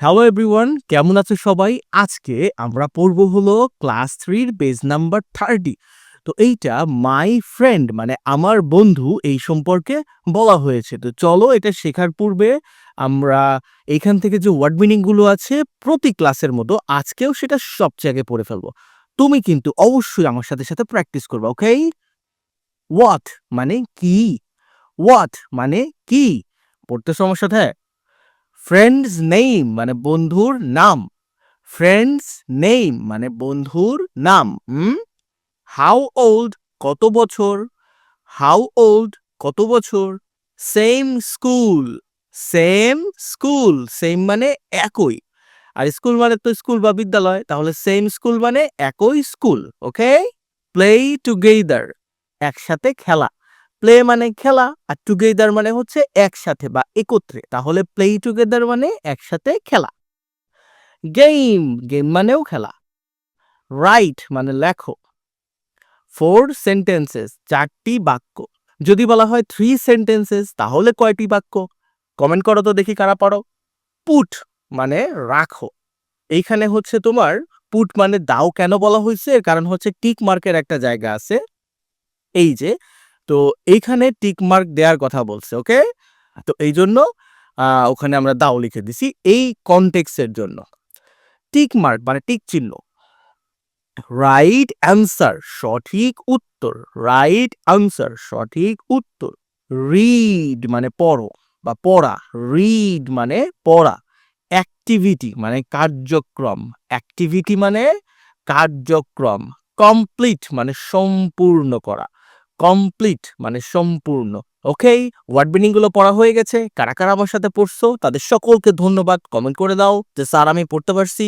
Hello everyone কেমন আছো সবাই? আজকে আমরা পড়ব হলো ক্লাস থ্রির পেজ নাম্বার থার্টি তো এইটা মাই ফ্রেন্ড মানে আমার বন্ধু এই সম্পর্কে বলা হয়েছে। তো চলো এটা শেখার পূর্বে আমরা এইখান থেকে যে ওয়ার্ড মিনিংগুলো আছে প্রতি ক্লাসের মতো আজকেও সেটা সবচেয়ে আগে পড়ে ফেলব। তুমি কিন্তু অবশ্যই আমার সাথে সাথে প্র্যাকটিস করবে ওকে ওয়াট মানে কি? ওয়াট মানে কি? পড়তে সমস্যা থাকে ফ্রেন্ডস নেম মানে বন্ধুর নাম। ফ্রেন্ডস নেম মানে বন্ধুর নাম। হুম? হাউ ওল্ড কত বছর? হাউ ওল্ড কত বছর? Same school same school same মানে একই। আর স্কুল মানে তো স্কুল বা বিদ্যালয়, তাহলে সেম স্কুল মানে একই স্কুল ওকে প্লে টুগেদার একসাথে খেলা। প্লে মানে খেলা আর টুগেদার মানে হচ্ছে একসাথে বা একত্রে। তাহলে প্লে টুগেদার মানে একসাথে খেলা। গেম গেম মানেও খেলা। রাইট মানে লেখো। ফোর সেন্টেন্সেস চারটি বাক্য। যদি বলা হয় থ্রি সেন্টেন্সেস তাহলে কয়টি বাক্য? কমেন্ট করো তো দেখি কারা পারো পুট মানে রাখো। এইখানে হচ্ছে তোমার পুট মানে দাও কেন বলা হয়েছে? কারণ হচ্ছে টিক মার্কের একটা জায়গা আছে। এই যে তো এইখানে টিক মার্ক দেওয়ার কথা বলছে ওকে তো এই জন্য ওখানে আমরা দাও লিখে দিছি, এই কনটেক্সের জন্য। টিক মার্ক মানে টিক চিহ্ন। রাইট অ্যান্সার সঠিক উত্তর। রাইট অ্যান্সার সঠিক উত্তর। রিড মানে পড়ো বা পড়া। রিড মানে পড়া। অ্যাক্টিভিটি মানে কার্যক্রম। অ্যাক্টিভিটি মানে কার্যক্রম। কমপ্লিট মানে সম্পূর্ণ করা। কমপ্লিট মানে সম্পূর্ণ। ওকে ওয়ার্ড মিনিংগুলো পড়া হয়ে গেছে। কারা কারা আমার সাথে পড়ছো? তাদের সকলকে ধন্যবাদ। কমেন্ট করে দাও যে, স্যার, আমি পড়তে পারছি।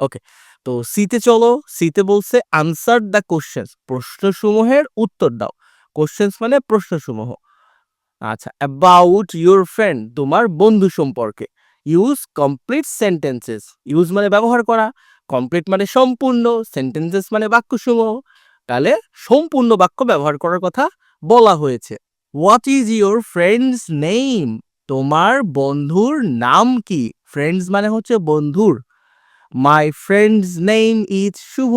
ওকে তো সিতে চলো। সিতে বলছে আনসার দ্য কোশ্চেন্স প্রশ্নসমূহের উত্তর দাও। কোশ্চেন্স মানে প্রশ্নসমূহ। আচ্ছা অ্যাবাউট ইউর ফ্রেন্ড তোমার বন্ধু সম্পর্কে। ইউজ কমপ্লিট সেন্টেন্সেস ইউজ মানে ব্যবহার করা। কমপ্লিট মানে সম্পূর্ণ। সেন্টেন্সেস মানে বাক্যসমূহ। তাহলে সম্পূর্ণ বাক্য ব্যবহার করার কথা বলা হয়েছে। What is your friends name তোমার বন্ধুর নাম কি? ফ্রেন্ডস মানে হচ্ছে বন্ধুর। My friends name is Shubho.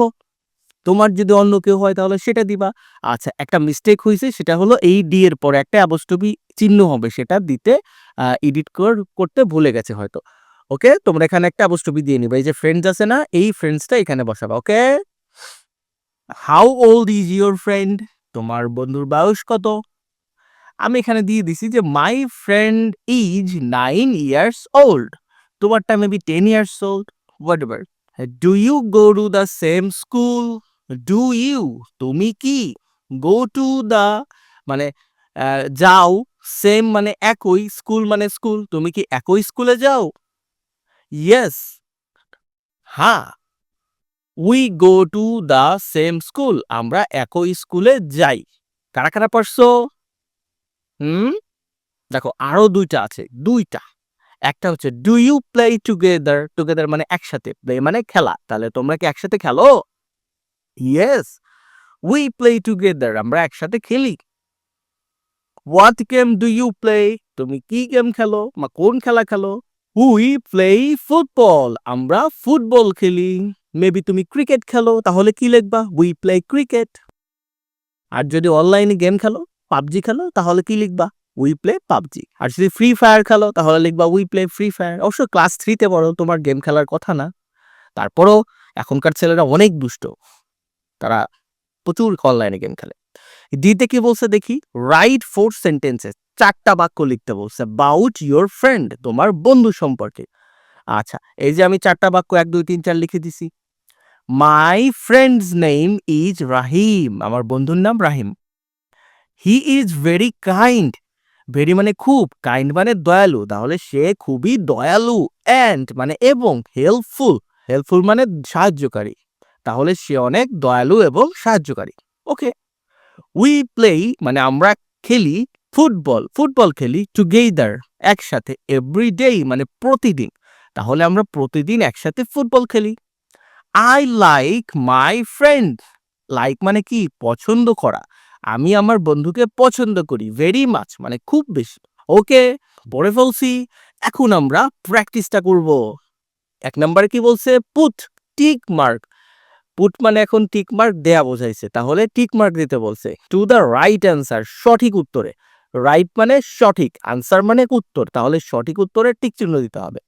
তোমার যদি অন্য কেউ হয় তাহলে সেটা দিবা। আচ্ছা একটা মিস্টেক হয়েছে, সেটা হলো এই ডি এর পরে একটা অ্যাবস্টপি চিহ্ন হবে, সেটা দিতে এডিট করতে ভুলে গেছে হয়তো। ওকে তোমরা এখানে একটা অ্যাবস্টপি দিয়ে নিবা। এই যে ফ্রেন্ডস আছে না, এই ফ্রেন্ডসটা এখানে বসাবা। Okay how old is your friend তোমার বন্ধুর বয়স কত? আমি এখানে দিয়ে দিছি যে my friend is nine years old তোমারটা maybe ten years old what ever do you go to the same school do you তুমি কি? গো টু দ্য মানে যাও সেম মানে একই স্কুল মানে স্কুল তুমি কি একই স্কুলে যাও? ইয়েস হ্যাঁ we go to the same school আমরা একই স্কুলে যাই। কারা কারা পারছ হুম? দেখো, আরও দুইটা আছে, দুইটা। একটা হচ্ছে do you play together together মানে একসাথে প্লে মানে খেলা। তাহলে তোমরা কি একসাথে খেলো? ইয়েস উই প্লে টুগেদার আমরা একসাথে খেলি। What game do you play তুমি কি গেম খেলো? বা কোন খেলা খেলো? উই প্লে ফুটবল আমরা ফুটবল খেলি। মেবি তুমি ক্রিকেট খেলো, তাহলে কি লিখবা? উই প্লে ক্রিকেট আর যদি অনলাইনে গেম খেলো, পাবজি খেলো, তাহলে কি লিখবা? We play PUBG. আর যদি ফ্রি ফায়ার খেলো, তাহলে লিখবা উই প্লে ফ্রি ফায়ার অবশ্য ক্লাস থ্রিতে বড় তোমার গেম খেলার কথা না। তারপরও এখনকার ছেলেরা অনেক দুষ্ট। তারা প্রচুর অনলাইনে গেম খেলে। দিতে কি বলছে দেখি? রাইট ফোর সেন্টেন্সেস চারটা বাক্য লিখতে বলছে। বাউট ইউর ফ্রেন্ড তোমার বন্ধু সম্পর্কে। আচ্ছা এই যে আমি চারটা বাক্য, এক, দুই, তিন, চার লিখে দিছি। My friends name is Rahim আমার বন্ধুর নাম Rahim. He is very kind very মানে খুব। কাইন্ড মানে দয়ালু। তাহলে সে খুবই দয়ালু অ্যান্ড মানে এবং হেল্পফুল হেল্পফুল মানে সাহায্যকারী। তাহলে সে অনেক দয়ালু এবং সাহায্যকারী। ওকে উই প্লে মানে আমরা খেলি ফুটবল। ফুটবল খেলি টুগেদার একসাথে এভরি ডে মানে প্রতিদিন। তাহলে আমরা প্রতিদিন একসাথে ফুটবল খেলি। I like my friend like মানে কি? পছন্দ করা। আমি আমার বন্ধুকে পছন্দ করি ভেরি মাচ মানে খুব বেশি। ওকে পড়ে ফেলছি এখন আমরা প্র্যাকটিসটা করব। এক নম্বরে কি বলছে? পুট টিক মার্ক পুট মানে এখন টিক মার্ক দেয়া বোঝাইছে। তাহলে টিক মার্ক দিতে বলছে। টু দ্য রাইট অ্যান্সার সঠিক উত্তরে। রাইট মানে সঠিক আনসার মানে উত্তর। তাহলে সঠিক উত্তরে টিক চিহ্ন দিতে হবে।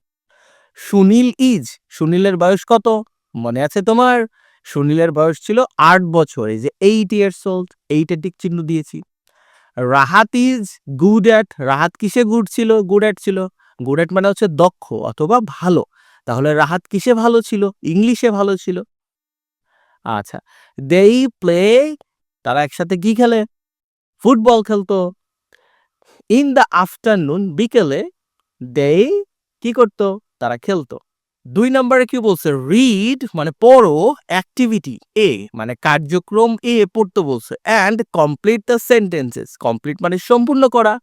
সুনীল ইজ সুনীলের বয়স কত? মনে আছে তোমার? সুনীলের বয়স ছিল আট বছর, এই যে এইট ইয়ার্স ওল্ড এইটে টিক চিহ্ন দিয়েছি। Rahat is good at Rahat কিসে গুড ছিল? গুড অ্যাট ছিল গুড অ্যাট মানে হচ্ছে দক্ষ অথবা ভালো। তাহলে রাহাত কিসে ভালো ছিল? ইংলিশে ভালো ছিল। আচ্ছা দেই প্লে তারা একসাথে কি খেলে? ফুটবল খেলতো। ইন দ্য আফটারনুন বিকেলে দেই কি করতো? তারা খেলতো। দুই নম্বরে কি বলছে? রিড মানে পড়ো অ্যাক্টিভিটি এ মানে কার্যক্রম এ পড়তে বলছে and complete the sentences complete মানে সম্পূর্ণ করা,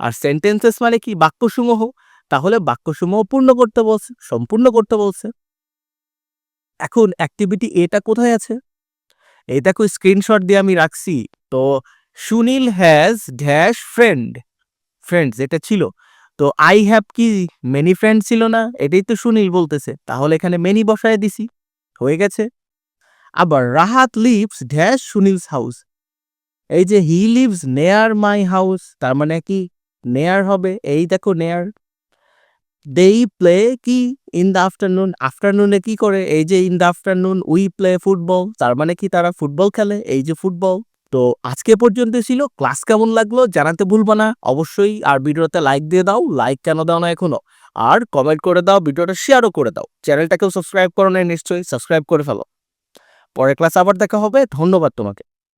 আর সেন্টেন্সেস মানে কি? বাক্যসমূহ। তাহলে বাক্যসমূহ পূর্ণ করতে বলছে, সম্পূর্ণ করতে বলছে। এখন অ্যাক্টিভিটি এটা কোথায় আছে? এইটাকে স্ক্রিনশট দিয়ে আমি রাখছি। তো Sunil has dash friend friends এটা ছিল তো আই হ্যাভ কি মেনি ফ্রেন্ড ছিল না? এটাই তো সুনীল বলতেছে। তাহলে এখানে মেনি বসায় দিছি। হয়ে গেছে। আবার Rahat lives dash Sunil's house এই যে হি লিভস নেয়ার মাই হাউস তার মানে কি? নেয়ার হবে। এই দেখো নেয়ার দেই প্লে কি? ইন দ্য আফটারনুন আফটারনুনে কি করে? এই যে in the afternoon we play football তার মানে কি তারা ফুটবল খেলে? এই যে ফুটবল তো আজকে পর্যন্ত ছিল। ক্লাস কেমন লাগল জানাতে ভুলবো না। অবশ্যই আর ভিডিওতে লাইক দিয়ে দাও। লাইক কেন দাও না এখনও? আর কমেন্ট করে দাও, ভিডিওটা শেয়ারও করে দাও। চ্যানেলটাকেও সাবস্ক্রাইব করো না নিশ্চয়ই, সাবস্ক্রাইব করে ফেলো। পরের ক্লাস আবার দেখা হবে। ধন্যবাদ তোমাকে।